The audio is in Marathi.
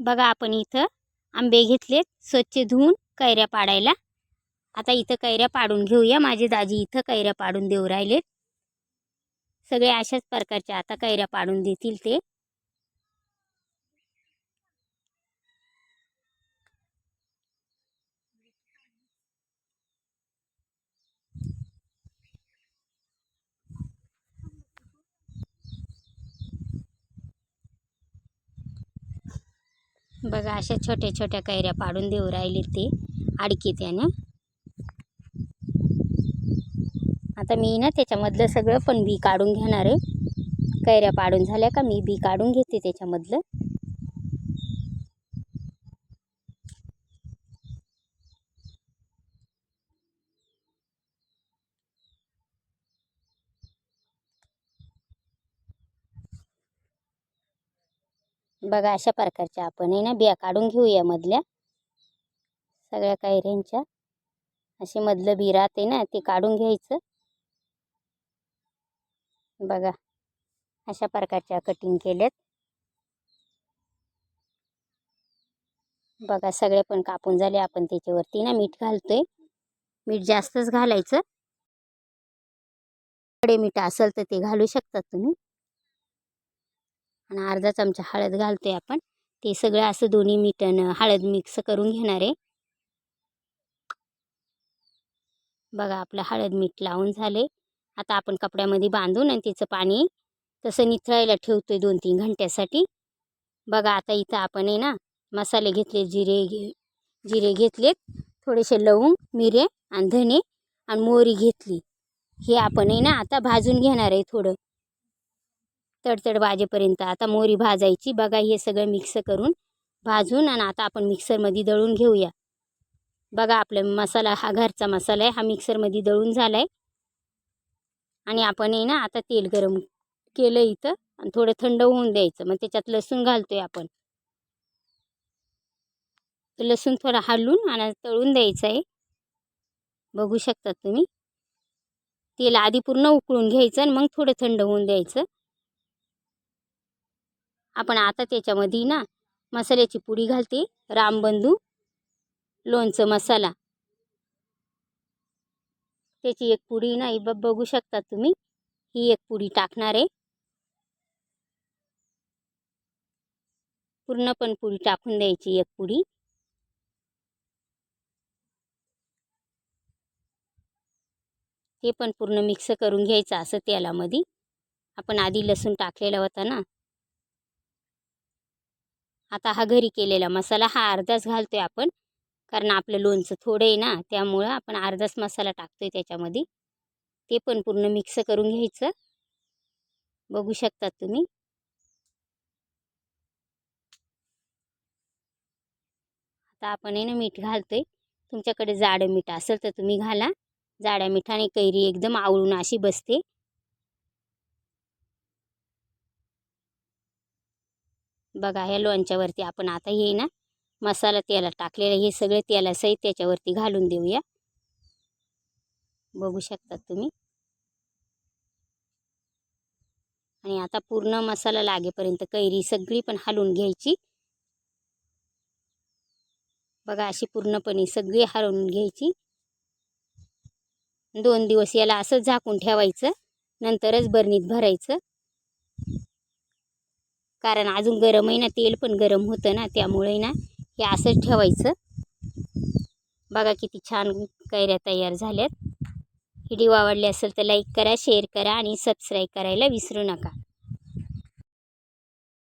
बघा आपण इथं आंबे घेतलेत स्वच्छ धुवून कैऱ्या पाडायला. आता इथं कैऱ्या पाडून घेऊया. माझे दाजी इथं कैऱ्या पाडून देऊ राहिलेत. सगळे अशाच प्रकारच्या आता कैऱ्या पाडून देतील ते. बघा अशा छोट्या छोट्या कैऱ्या पाडून देऊ राहिले ते आडकी त्याने. आता मी ना त्याच्यामधलं सगळं पण बी काढून घेणार आहे. कैऱ्या पाडून झाल्या का मी बी काढून घेते त्याच्यामधलं. बघा अशा प्रकारच्या आपण आहे ना बिया काढून घेऊया मधल्या. सगळ्या कैऱ्यांच्या. असे मधलं बी राहते ना ते काढून घ्यायचं. बघा अशा प्रकारच्या कटिंग केल्यात. बघा सगळे पण कापून झाले. आपण त्याच्यावरती ना मीठ घालतोय. मीठ जास्तच घालायचं. कडे मीठ असेल तर ते घालू शकतात तुम्ही. आणि अर्धा चमचा हळद घालतो आहे आपण. ते सगळं असं दोन्ही मीठ हळद मिक्स करून घेणार आहे. बघा आपलं हळद मीठ लावून झाले आता आपण कपड्यामध्ये बांधून आणि त्याचं पाणी तसं निथळायला ठेवतोय दोन तीन घंट्यासाठी. बघा आता इथं आपण आहे ना मसाले घेतले जिरे घे जिरे घेतलेत. थोडेसे लवंग मिरे आणि धने आणि मोहरी घेतली. हे आपण आहे ना आता भाजून घेणार आहे थोडं. तडतड वाजेपर्यंत आता मोहरी भाजायची. बघा हे सगळं मिक्स करून भाजून आणि आता आपण मिक्सरमध्ये दळून घेऊया. बघा आपला मसाला हा घरचा मसाला आहे. हा मिक्सरमध्ये दळून झाला आहे आणि आपण आहे ना आता तेल गरम केलं इथं आणि थोडं थंड होऊन द्यायचं. मग त्याच्यात लसूण घालतोय आपण. लसूण थोडं हलवून आणि तळून द्यायचं आहे. बघू शकतात तुम्ही. तेल आधी पूर्ण उकळून घ्यायचं आणि मग थोडं थंड होऊन द्यायचं. आपण आता त्याच्यामध्ये ना मसाल्याची पुडी घालते. रामबंधू लोणचं मसाला. त्याची एक पुडी ना ब बघू शकता तुम्ही. ही एक पुडी टाकणार आहे. पूर्ण पण पुडी टाकून द्यायची एक पुडी ते पण पूर्ण मिक्स करून घ्यायचं असं तेलामध्ये. आपण आधी लसूण टाकलेला होता ना आता हा घरी केलेला मसाला हा अर्धाच घालतो आहे आपण. कारण आपलं लोणचं थोडं आहे ना त्यामुळं आपण अर्धाच मसाला टाकतो आहे त्याच्यामध्ये. ते पण पूर्ण मिक्स करून घ्यायचं. बघू शकतात तुम्ही. आता आपण आहे ना मीठ घालतो आहे तुमच्याकडे जाडं मीठ असेल तर तुम्ही घाला. जाड्या मिठाने कैरी एकदम आवळून अशी बसते. बघा ह्या लोणच्यावरती आपण आता हे ना मसाला तेला टाकलेला हे सगळे तेलासहित त्याच्यावरती घालून देऊया. बघू शकतात तुम्ही. आणि आता पूर्ण मसाला लागेपर्यंत कैरी सगळी पण हलवून घ्यायची. बघा अशी पूर्णपणे सगळी हलवून घ्यायची. दोन दिवस याला असंच झाकून ठेवायचं. नंतरच बरणीत भरायचं. कारण अजून गरम आहे ना तेल पण गरम होतं ना त्यामुळे ना हे असंच ठेवायचं. बघा किती छान कैऱ्या तयार झाल्यात. व्हिडिओ आवडले असेल तर लाईक करा शेअर करा आणि सबस्क्राईब करायला विसरू नका.